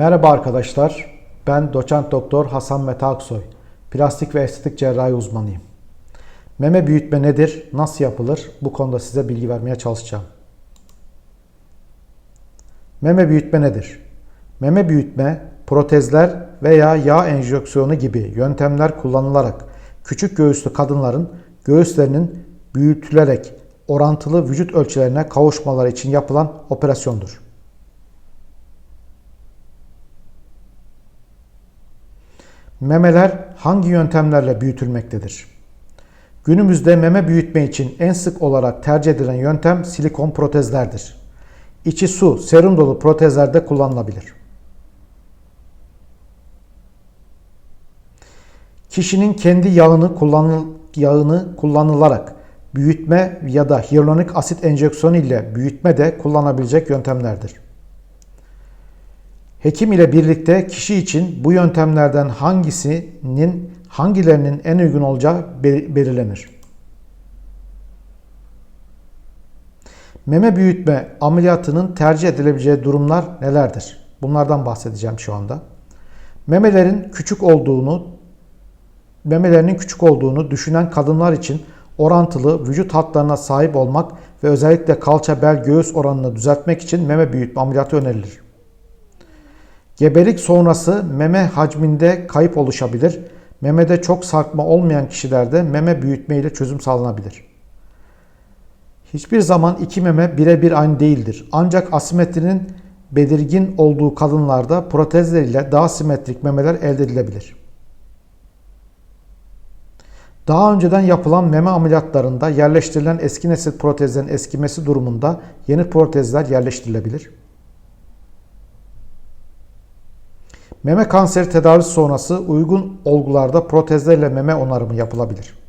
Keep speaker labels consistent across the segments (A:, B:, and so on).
A: Merhaba arkadaşlar. Ben doçent doktor Hasan Mete Aksoy. Plastik ve estetik cerrahi uzmanıyım. Meme büyütme nedir? Nasıl yapılır? Bu konuda size bilgi vermeye çalışacağım. Meme büyütme nedir? Meme büyütme, protezler veya yağ enjeksiyonu gibi yöntemler kullanılarak küçük göğüslü kadınların göğüslerinin büyütülerek orantılı vücut ölçülerine kavuşmaları için yapılan operasyondur. Memeler hangi yöntemlerle büyütülmektedir? Günümüzde meme büyütme için en sık olarak tercih edilen yöntem silikon protezlerdir. İçi su, serum dolu protezlerde kullanılabilir. Kişinin kendi yağını, kullanıl yağını kullanılarak büyütme ya da hyaluronik asit enjeksiyonu ile büyütme de kullanabilecek yöntemlerdir. Hekim ile birlikte kişi için bu yöntemlerden hangisinin hangilerinin en uygun olacağı belirlenir. Meme büyütme ameliyatının tercih edilebileceği durumlar nelerdir? Bunlardan bahsedeceğim şu anda. Memelerin küçük olduğunu, memelerinin küçük olduğunu düşünen kadınlar için orantılı vücut hatlarına sahip olmak ve özellikle kalça bel göğüs oranını düzeltmek için meme büyütme ameliyatı önerilir. Gebelik sonrası meme hacminde kayıp oluşabilir. Memede çok sarkma olmayan kişilerde meme büyütme ile çözüm sağlanabilir. Hiçbir zaman iki meme birebir aynı değildir. Ancak asimetrinin belirgin olduğu kadınlarda protezler ile daha simetrik memeler elde edilebilir. Daha önceden yapılan meme ameliyatlarında yerleştirilen eski nesil protezlerin eskimesi durumunda yeni protezler yerleştirilebilir. Meme kanseri tedavisi sonrası uygun olgularda protezlerle meme onarımı yapılabilir.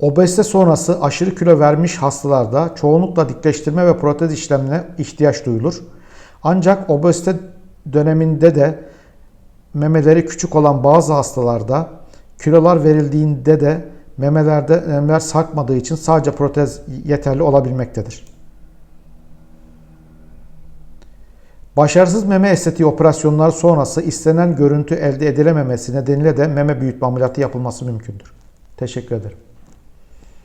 A: Obezite sonrası aşırı kilo vermiş hastalarda çoğunlukla dikleştirme ve protez işlemine ihtiyaç duyulur. Ancak obezite döneminde de memeleri küçük olan bazı hastalarda kilolar verildiğinde de memelerde memeler sarkmadığı için sadece protez yeterli olabilmektedir. Başarısız meme estetiği operasyonları sonrası istenen görüntü elde edilememesi nedeniyle de meme büyütme ameliyatı yapılması mümkündür. Teşekkür ederim.